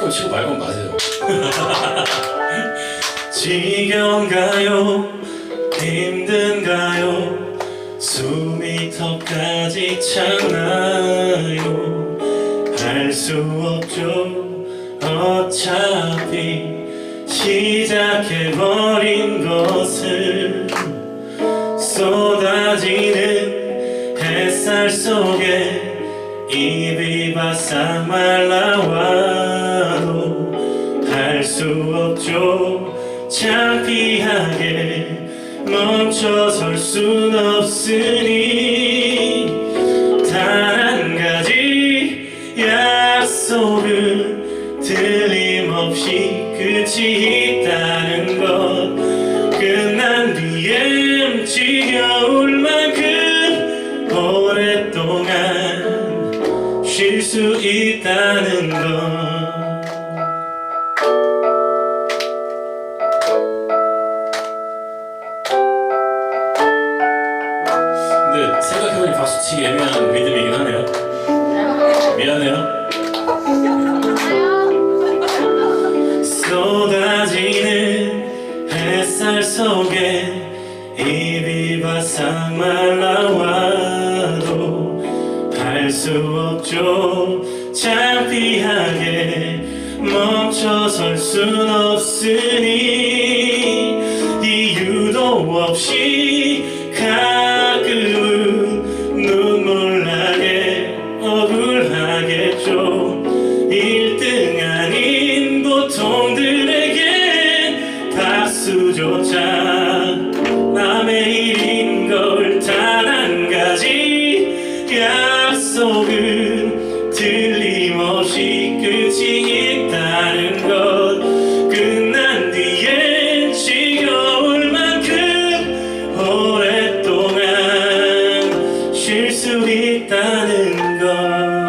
칠거 치고 말건 맞아요. 지겨운가요? 힘든가요? 숨이 턱까지 차나요? 할 수 없죠 어차피 시작해버린 것을 쏟아지는 햇살 속에 입이 바싹 말라와도 할 수 없죠. 창피하게 멈춰설 순 없으니 단 한 가지 약속은 틀림없이 끝이 있다는 것. 끝난 뒤엔 지겨울 만큼 오랫동안 쉴 수 있다는 것 생각해보니 박수치기 애매한 리듬이긴 하네요. 미안해요. 쏟아지는 햇살 속에 입이 바싹 말라와도 할 수 없죠 창피하게 멈춰설 순 없으니 이유도 없이 하겠죠 1등 아닌 보통들에겐 박수조차 남의 일인 걸 단 한 가지 약속은 틀림없이 끝이 있다는 것. 끝난 뒤엔 지겨울 만큼 오랫동안 쉴 수 있다는 것